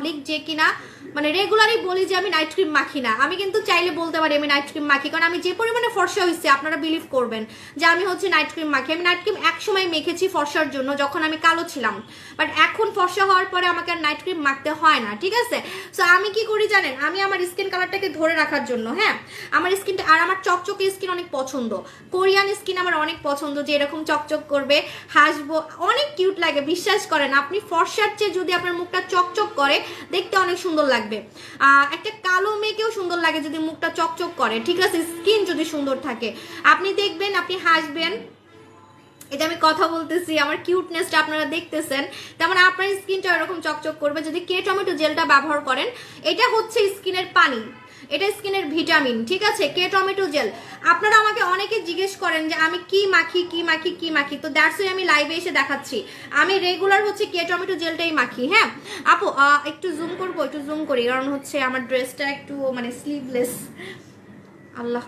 Public যে কিনা মানে রেগুলারই বলি যে আমি নাইট ক্রিম মাখি না। আমি কিন্তু চাইলে বলতে পারি আমি নাইট ক্রিম মাখি, কারণ আমি যে পরিমাণে ফর্সা হয়েছি, আপনারা বিলিভ করবেন যে আমি হচ্ছে নাইট ক্রিম মাখি। আমি নাইট ক্রিম এক সময় মেখেছি ফর্সার জন্য, যখন আমি কালো ছিলাম। বাট এখন ফর্সা হওয়ার পরে আমাকে আর নাইট ক্রিম মাখতে হয় না, ঠিক আছে? সো আমি কি করি জানেন? আমি আমার স্কিন কালারটাকে ধরে রাখার জন্য হ্যাঁ? আমার স্কিনটা আর আমার চকচকে স্কিন অনেক পছন্দ। কোরিয়ান স্কিন আমার অনেক পছন্দ, যে এরকম চকচক করবে, হাসবো, অনেক কিউট লাগে, বিশ্বাস করেন। আপনি ফর্সার চেয়ে যদি আপনার মুখটা চকচক করে দেখতে অনেক সুন্দর লাগবে। একটা কালো মেয়েকেও সুন্দর লাগে যদি মুখটা চকচক করে। ঠিক আছে? স্কিন যদি সুন্দর থাকে। আপনি দেখবেন, আপনি হাসবেন। এটা আমি কথা বলতেছি, আমার কিউটনেসটা আপনারা দেখতেছেন। তেমন আপনার স্কিনটা এরকম চকচক করবে। যদি কে টমেটো জেলটা ব্যবহার করেন, এটা হচ্ছে স্কিনের পানি। এটা স্কিনের ভিটামিন, ঠিক আছে? কে টমেটো জেল? আপনারা আমাকে অনেকে জিজ্ঞেস করেন যে আমি কি মাখি কি মাখি কি মাখি? তো দ্যাটস আমি লাইভে এসে দেখাচ্ছি। আমি রেগুলার হচ্ছে কে টমেটো জেলটাই মাখি হ্যাঁ? আপু একটু জুম করব, একটু জুম করি, কারণ হচ্ছে আমার ড্রেসটা একটু মানে স্লিভলেস আল্লাহ।